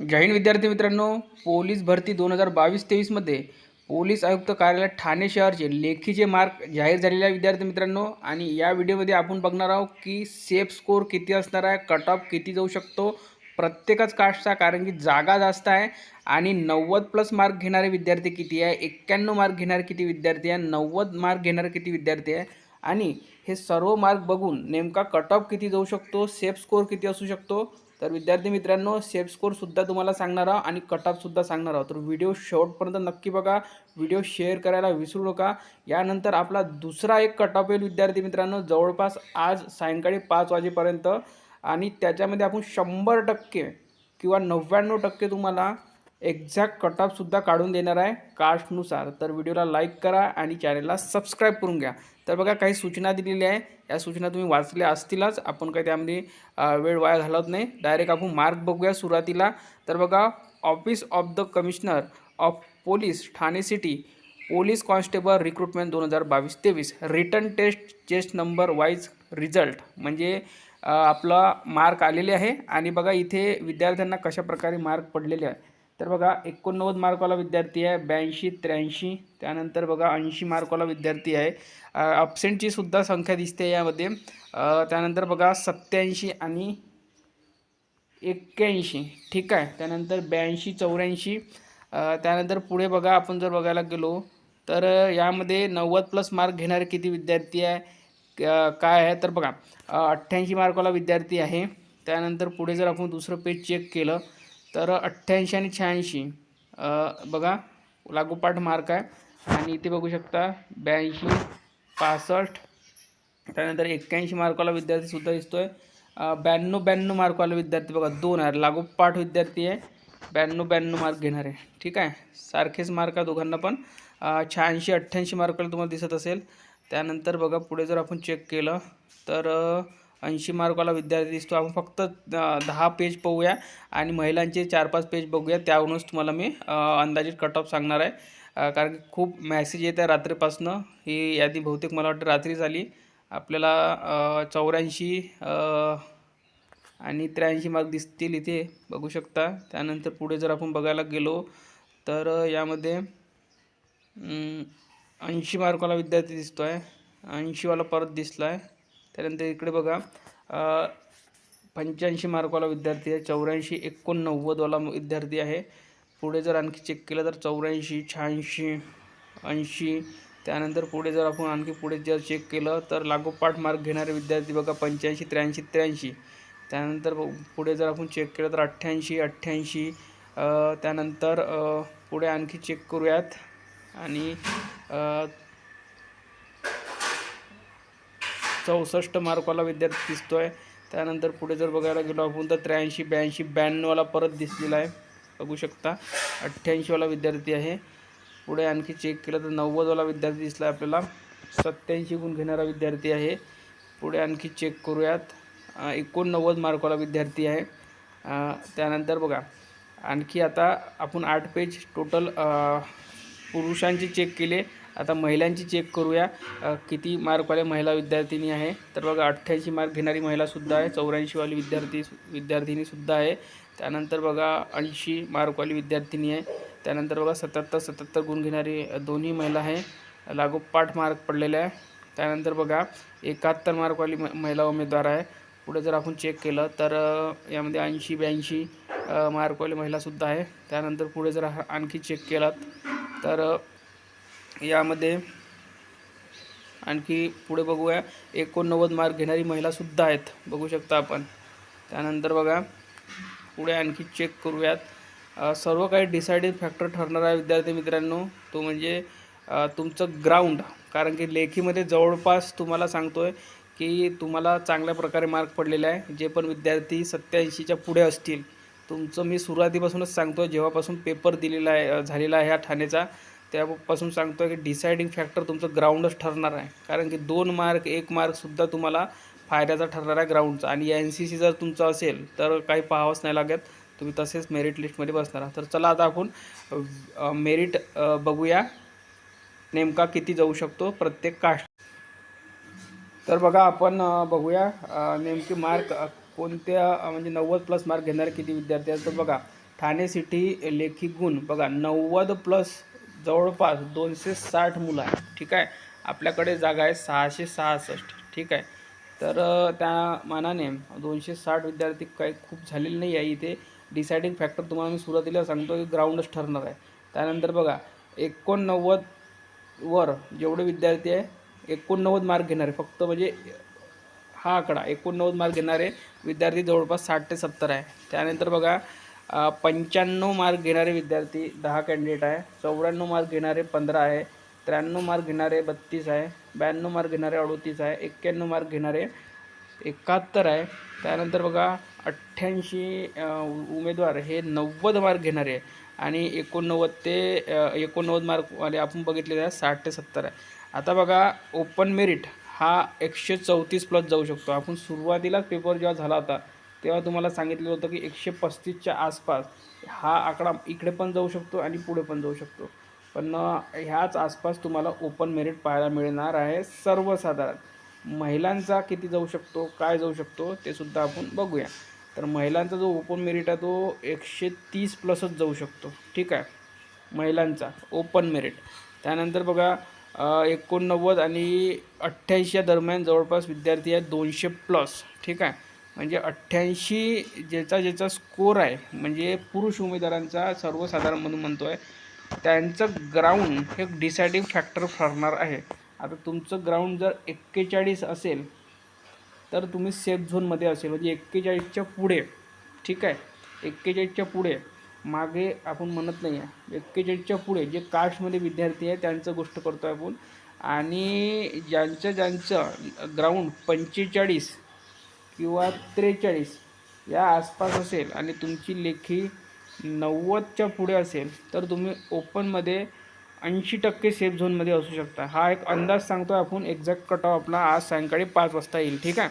जय हिंद विद्यार्थी मित्रांनो पोलीस भरती दोन हजार बावीस तेवीसमध्ये पोलीस आयुक्त कार्यालय ठाणे शहरचे लेखीचे मार्क जाहीर झालेले आहे विद्यार्थी मित्रांनो आणि या व्हिडिओमध्ये आपण बघणार आहोत की सेफ स्कोर किती असणार आहे कट ऑफ किती जाऊ शकतो प्रत्येकच कास्टचा कारण की जागा जास्त आहे आणि नव्वद प्लस मार्क घेणारे विद्यार्थी किती आहे एक्क्याण्णव मार्क घेणारे किती विद्यार्थी आहे नव्वद मार्क घेणारे किती विद्यार्थी आहे आणि हे सर्व मार्क बघून नेमका कट ऑफ किती जाऊ शकतो सेफ स्कोर किती असू शकतो तर विद्यार्थी मित्रांनो सेफ स्कोरसुद्धा तुम्हाला सांगणार आहोत आणि कट ऑफसुद्धा सांगणार आहोत. तर व्हिडिओ शेवटपर्यंत नक्की बघा. व्हिडिओ शेअर करायला विसरू नका. यानंतर आपला दुसरा एक कट ऑफ येईल विद्यार्थी मित्रांनो. जवळपास आज सायंकाळी पाच वाजेपर्यंत. आणि त्याच्यामध्ये आपण शंभर टक्के किंवा नव्याण्णव टक्के तुम्हाला एक्झॅक्ट कटऑफसुद्धा काढून देणार आहे कास्टनुसार. तर व्हिडिओला लाईक करा आणि चॅनलला सबस्क्राईब करून घ्या. तर बघा काही सूचना दिलेल्या आहे. या सूचना तुम्ही वाचल्या असतीलच. आपण काही त्यामध्ये वेळ वाया घालवत नाही. डायरेक्ट आपण मार्क बघूया सुरुवातीला. तर बघा office of the commissioner of police Thane city police constable recruitment दोन हजार बावीस तेवीस. Return test chest number wise result. म्हणजे आपला मार्क आलेले आहे. आणि बघा इथे विद्यार्थ्यांना कशा प्रकारे मार्क पडलेले आहे. तर बघा एकोणनव्वद मार्कवाला विद्यार्थी आहे ब्याऐंशी त्र्याऐंशी त्यानंतर बघा ऐंशी मार्कवाला विद्यार्थी आहे. अब्सेंटची सुद्धा संख्या दिसते यामध्ये. त्यानंतर बघा सत्याऐंशी आणि एक्क्याऐंशी ठीक आहे. त्यानंतर ब्याऐंशी चौऱ्याऐंशी त्यानंतर पुढे बघा आपण जर बघायला गेलो तर यामध्ये नव्वद प्लस मार्क घेणारे किती विद्यार्थी आहे? काय आहे? तर बघा अठ्ठ्याऐंशी मार्कवाला विद्यार्थी आहे. त्यानंतर पुढे जर आपण दुसरं पेज चेक केलं तर अठ्ठ्याऐंशी आणि शहाऐंशी बघा लागोपाठ मार्क आहे. आणि इथे बघू शकता ब्याऐंशी पासष्ट त्यानंतर एक्क्याऐंशी मार्कवाला विद्यार्थीसुद्धा दिसतो आहे ब्याण्णव ब्याण्णव मार्कवाला विद्यार्थी बघा दोन आहे. लागोपाठ विद्यार्थी आहे. ब्याण्णव ब्याण्णव मार्क घेणार आहे. ठीक आहे? सारखेच मार्क आहे दोघांना पण. शहाऐंशी अठ्ठ्याऐंशी मार्कवाला तुम्हाला दिसत असेल. त्यानंतर बघा पुढे जर आपण चेक केलं तर ऐंशी मार्काला विद्यार्थी दिसतो. आपण फक्त दहा पेज पाहूया आणि महिलांचे चार पाच पेज बघूया. त्यावरूनच तुम्हाला मी अंदाजित कट ऑफ सांगणार आहे. कारण की खूप मॅसेज येत आहे रात्रीपासनं. ही यादी बहुतेक मला वाटतं रात्री झाली. आपल्याला चौऱ्याऐंशी आणि त्र्याऐंशी मार्क दिसतील इथे. बघू शकता. त्यानंतर पुढे जर आपण बघायला गेलो तर यामध्ये ऐंशी मार्कवाला विद्यार्थी दिसतो आहे ऐंशीवाला परत दिसला आहे त्यानंतर इकडे बघा पंच्याऐंशी मार्कवाला विद्यार्थी आहे चौऱ्याऐंशी एकोणनव्वदवाला विद्यार्थी आहे. पुढे जर आणखी चेक केलं तर चौऱ्याऐंशी शहाऐंशी ऐंशी. त्यानंतर पुढे जर आपण आणखी पुढे जर चेक केलं तर लागोपाठ मार्क घेणारे विद्यार्थी बघा पंच्याऐंशी त्र्याऐंशी त्र्याऐंशी. त्यानंतर पुढे जर आपण चेक केलं तर अठ्ठ्याऐंशी अठ्ठ्याऐंशी. त्यानंतर पुढे आणखी चेक करूयात. आणि चौसष्ट मार्कवाला विद्यार्थी दिसतो आहे त्यानंतर पुढे जर बघायला गेलो आपण तर त्र्याऐंशी ब्याऐंशी ब्याण्णववाला परत दिसलेला आहे. बघू शकता अठ्ठ्याऐंशीवाला विद्यार्थी आहे. पुढे आणखी चेक केलं तर नव्वदवाला विद्यार्थी दिसला आहे आपल्याला. सत्याऐंशी गुण घेणारा विद्यार्थी आहे. पुढे आणखी चेक करूयात. एकोणनव्वद मार्कवाला विद्यार्थी आहे. त्यानंतर बघा आणखी आता आपण आठ पेज टोटल पुरुषांचे चेक केले. आता महिलांची चेक करूया. किती मार्कवाले महिला विद्यार्थिनी आहे? तर बघा अठ्ठ्याऐंशी मार्क घेणारी महिलासुद्धा आहे. चौऱ्याऐंशीवाली विद्यार्थी विद्यार्थिनीसुद्धा आहे. त्यानंतर बघा ऐंशी मार्कवाली विद्यार्थिनी आहे. त्यानंतर बघा सत्याहत्तर सत्याहत्तर गुण घेणारी दोन्ही महिला आहे. लागोपाठ मार्क पडलेले आहे. त्यानंतर बघा एकाहत्तर मार्कवाली म महिला उमेदवार आहे. पुढे जर आपण चेक केलं तर यामध्ये ऐंशी ब्याऐंशी मार्कवाली महिलासुद्धा आहे. त्यानंतर पुढे जर हा- आणखी चेक केलात तर यामध्ये आणखी पुढे बघूया. एकोणनव्वद मार्क घेणारी महिलासुद्धा आहेत. बघू शकता आपण. त्यानंतर बघा. पुढे आणखी चेक करूयात. सर्व काही डिसाइडेड फॅक्टर ठरणार आहे विद्यार्थी मित्रांनो. तो म्हणजे तुमचं ग्राउंड कारण की लेखीमध्ये जवळपास तुम्हाला सांगतो आहे की तुम्हाला चांगल्या प्रकारे मार्क पडलेले आहे. जे पण विद्यार्थी सत्याऐंशीच्या पुढे असतील. तुमचं मी सुरुवातीपासूनच सांगतो जेव्हापासून पेपर दिलेला आहे झालेला आहे ह्या ठाण्याचा. त्यापासून सांगतो की डिसाइडिंग फॅक्टर तुमचं ग्राउंडच ठरणार आहे. कारण की दोन मार्क एक मार्कसुद्धा तुम्हाला फायद्याचा ठरणार आहे ग्राउंडचा आणि एन सी सी जर तुमचं असेल तर काही पाहावंच नाही लागत. तुम्ही तसेच मेरिट लिस्टमध्ये बसणार आहात. तर चला आता आपण मेरिट बघूया. नेमका किती जाऊ शकतो प्रत्येक कास्ट तर बघा आपण बघूया नेमके मार्क कोणत्या म्हणजे नव्वद प्लस मार्क घेणारे किती विद्यार्थी आहेत. तर बघा ठाणे सिटी लेखी गुण. बघा नव्वद प्लस जवळपास दोनशे साठ मुलं आहे ठीक आहे? आपल्याकडे जागा आहे सहाशे सहासष्ट ठीक आहे? तर त्या मानाने दोनशे साठ विद्यार्थी काही खूप झालेले नाही आहे इथे. डिसायडिंग फॅक्टर तुम्हाला मी सुरुवातीला सांगतो की ग्राउंडच ठरणार आहे. त्यानंतर बघा एकोणनव्वद वर जेवढे विद्यार्थी आहे एकोणनव्वद मार्क घेणारे फक्त म्हणजे हा आकडा एकोणनव्वद मार्क घेणारे विद्यार्थी जवळपास साठ ते सत्तर आहे. त्यानंतर बघा पंच्याण्णव मार्क घेणारे विद्यार्थी दहा कॅन्डिडेट आहे. चौऱ्याण्णव मार्क घेणारे पंधरा आहे. त्र्याण्णव मार्क घेणारे बत्तीस आहे. ब्याण्णव मार्क घेणारे अडोतीस आहे. एक्क्याण्णव मार्क घेणारे एकाहत्तर आहे. त्यानंतर बघा अठ्ठ्याऐंशी उमेदवार हे नव्वद मार्क घेणारे आहे. आणि एकोणनव्वद ते एकोणनव्वद मार्कवाले आपण बघितलेले आहे साठ ते सत्तर आहे. आता बघा ओपन मेरिट हा एकशे चौतीस प्लस जाऊ शकतो. आपण सुरुवातीलाच पेपर जेव्हा झाला होता तेव्हा तुम्हाला सांगितलं होतं की एकशे पस्तीसच्या आसपास हा आकडा इकडे पण जाऊ शकतो आणि पुढे पण जाऊ शकतो. पण ह्याच आसपास तुम्हाला ओपन मेरिट पाहायला मिळणार आहे सर्वसाधारण. महिलांचा किती जाऊ शकतो काय जाऊ शकतो ते सुद्धा आपण बघूया. तर महिलांचा जो ओपन मेरिट आहे तो एकशे तीस प्लसच जाऊ शकतो. ठीक आहे? महिलांचा ओपन मेरिट त्यानंतर बघा एकोणनव्वद आणि अठ्ठ्याऐंशी दरम्यान जवळपास विद्यार्थी आहेत दोनशे प्लस. ठीक आहे? म्हणजे अठ्ठ्याऐंशी ज्याचा ज्याचा स्कोर आहे म्हणजे पुरुष उमेदवारांचा सर्वसाधारण म्हणून म्हणतो आहे त्यांचं ग्राउंड हे डिसायडिंग फॅक्टर ठरणार आहे. आता तुमचं ग्राउंड जर एक्केचाळीस असेल तर तुम्ही सेफ झोनमध्ये असेल. म्हणजे एक्केचाळीसच्या पुढे ठीक आहे? एक्केचाळीसच्या पुढे मागे आपण म्हणत नाही आहे. एक्केचाळीसच्या पुढे जे कास्टमध्ये विद्यार्थी आहे त्यांचं गोष्ट करतो आहे आपण. आणि ज्यांचं ज्यांचं ग्राउंड पंचेचाळीस किंवा त्रेचाळीस या आसपास असेल आणि तुमची लेखी नव्वदच्या पुढे असेल तर तुम्ही ओपनमध्ये ऐंशी टक्के सेफ झोनमध्ये असू शकता. हा एक अंदाज सांगतो आपण एक्झॅक्ट कट ऑफ आपला आज सायंकाळी पाच वाजता येईल ठीक आहे?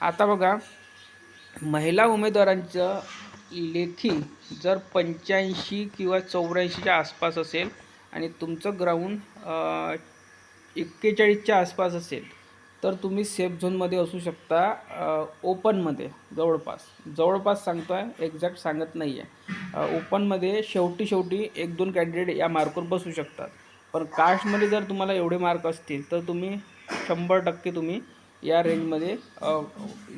आता बघा महिला उमेदवारांचं लेखी जर पंच्याऐंशी किंवा चौऱ्याऐंशीच्या आसपास असेल आणि तुमचं ग्राउंड एक्केचाळीसच्या आसपास असेल तर तुम्ही सेफ झोनमध्ये असू शकता ओपनमध्ये जवळपास. जवळपास सांगतो आहे एक्झॅक्ट सांगत नाही आहे ओपनमध्ये शेवटी शेवटी एक दोन कॅन्डिडेट या मार्कवर बसू शकतात. पण कास्टमध्ये जर तुम्हाला एवढे मार्क असतील तर तुम्ही शंभर टक्के तुम्ही या रेंजमध्ये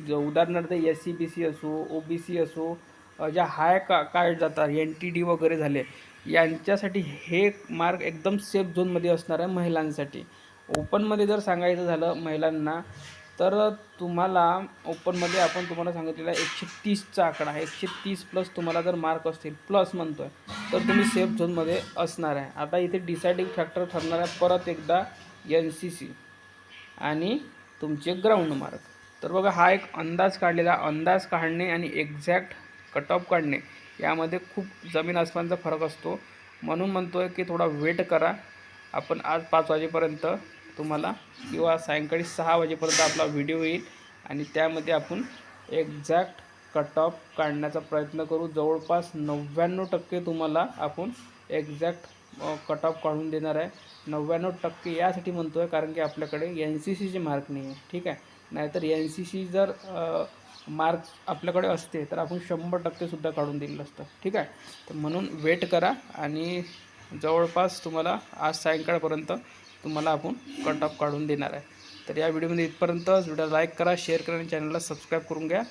ज- उदाहरणार्थ एस सी बी सी असो ओ बी सी असो ज्या हाय का कास्ट जातात एन टी डी वगैरे झाले यांच्यासाठी हे मार्क एकदम सेफ झोनमध्ये असणार आहे महिलांसाठी. ओपनमध्ये जर सांगायचं झालं महिलांना तर तुम्हाला ओपनमध्ये आपण तुम्हाला सांगितलेला एकशे तीसचा आकडा आहे. एकशे तीस प्लस तुम्हाला जर मार्क असतील प्लस म्हणतो आहे तर तुम्ही सेफ झोनमध्ये असणार आहे. आता इथे डिसायडिंग फॅक्टर ठरणार आहे परत एकदा एन सी सी आणि तुमचे ग्राउंड मार्क तर बघा हा एक अंदाज काढलेला अंदाज काढणे आणि एक्झॅक्ट कट ऑफ काढणे यामध्ये खूप जमीन आसमानचा फरक असतो. म्हणून म्हणतो आहे की थोडा वेट करा. आपण आज पाच वाजेपर्यंत तुम्हाला किंवा सायंकाळी सहा वाजेपर्यंत आपला व्हिडिओ येईल आणि त्यामध्ये आपण एक्झॅक्ट कट ऑफ काढण्याचा प्रयत्न करू. जवळपास नव्याण्णव टक्के तुम्हाला आपण एक्झॅक्ट कट ऑफ काढून देणार आहे. नव्याण्णव टक्के यासाठी म्हणतो आहे कारण की आपल्याकडे एन सी सीचे मार्क नाही आहे ठीक आहे? नाहीतर एन सी सी जर मार्क आपल्याकडे असते तर आपण शंभर टक्केसुद्धा काढून दिलेलं असतं. ठीक आहे? तर म्हणून वेट करा आणि जवळपास तुम्हाला आज सायंकाळपर्यंत तुम्हाला आपण कट ऑफ काढून देणार आहे. तर या व्हिडिओमध्ये इथपर्यंतच व्हिडिओ लाईक करा शेअर करा आणि चॅनलला सबस्क्राईब करून घ्या.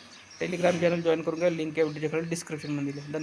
टेलिग्राम चॅनल जॉईन करून घ्या. लिंक या व्हिडिओच्या खाली डिस्क्रिप्शनमध्ये धन्यवाद.